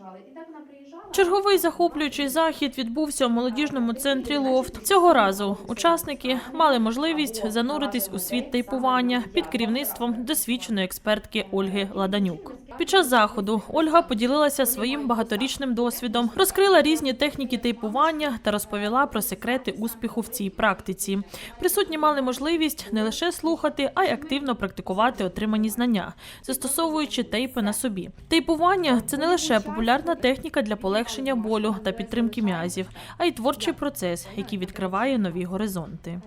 приїжджали. І так вона приїжджала. Черговий захоплюючий захід відбувся у молодіжному центрі Лофт. Цього разу учасники мали можливість зануритись у світ тейпування під керівництвом досвідченої експертки Ольги Ладанюк. Під час заходу Ольга поділилася своїм багаторічним досвідом, розкрила різні техніки тейпування та розповіла про секрети успіху в цій практиці. Присутні мали можливість не лише слухати, а й активно практикувати отримані знання, застосовуючи тейпи на собі. Тейпування це не лише популярна техніка для полегшення болю та підтримки м'язів, а й творчий процес, який відкриває нові горизонти.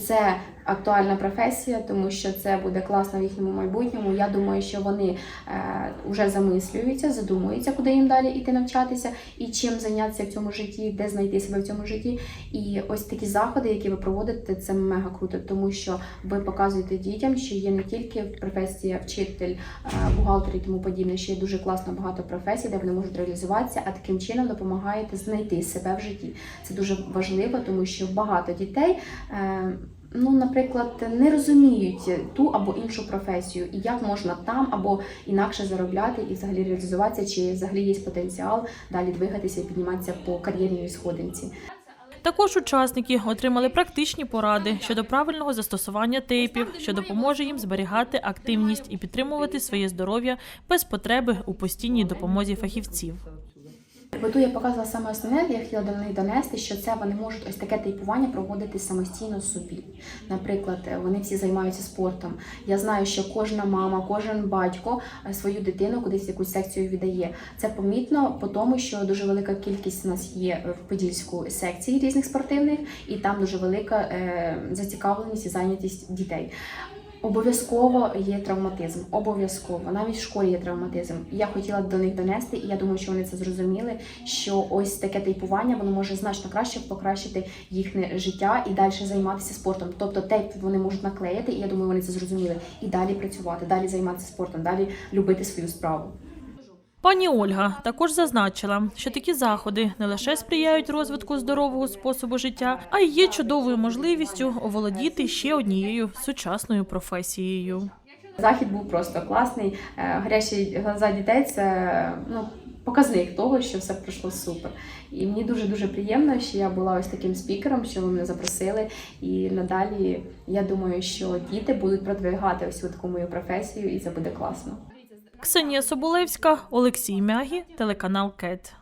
Це актуальна професія, тому що це буде класно в їхньому майбутньому. Я думаю, що вони е, вже замислюються, задумуються, куди їм далі йти навчатися і чим зайнятися в цьому житті, де знайти себе в цьому житті. І ось такі заходи, які ви проводите, це мега круто, тому що ви показуєте дітям, що є не тільки професія вчитель, е, бухгалтер і тому подібне, що є дуже класно багато професій, де вони можуть реалізуватися, а таким чином допомагаєте знайти себе в житті. Це дуже важливо, тому що багато дітей. Ну, наприклад, не розуміють ту або іншу професію, і як можна там або інакше заробляти і взагалі реалізуватися, чи взагалі є потенціал далі двигатися і підніматися по кар'єрній сходинці. Також учасники отримали практичні поради щодо правильного застосування тейпів, що допоможе їм зберігати активність і підтримувати своє здоров'я без потреби у постійній допомозі фахівців. Мету я показувала саме основне, я хотіла до них донести, що це вони можуть ось таке тейпування проводити самостійно собі. Наприклад, вони всі займаються спортом. Я знаю, що кожна мама, кожен батько е, свою дитину кудись в якусь секцію віддає. Це помітно по тому, що дуже велика кількість у нас є в Подільську секцій різних спортивних, і там дуже велика е, зацікавленість і зайнятість дітей. Обов'язково є травматизм, обов'язково навіть в школі є травматизм. Я хотіла до них донести, і я думаю, що вони це зрозуміли. Що ось таке тейпування воно може значно краще покращити їхнє життя і далі займатися спортом. Тобто тейп вони можуть наклеїти, і я думаю, вони це зрозуміли. І далі працювати, далі займатися спортом, далі любити свою справу. Пані Ольга також зазначила, що такі заходи не лише сприяють розвитку здорового способу життя, а й є чудовою можливістю оволодіти ще однією сучасною професією. Захід був просто класний. Е, Гарячі глаза дітей це ну. Показник того, що все пройшло супер. І мені дуже дуже приємно, що я була ось таким спікером, що ви мене запросили. І надалі я думаю, що діти будуть продвигати ось таку мою професію, і це буде класно. Ксенія Соболевська, Олексій Мягі, телеканал КЕТ.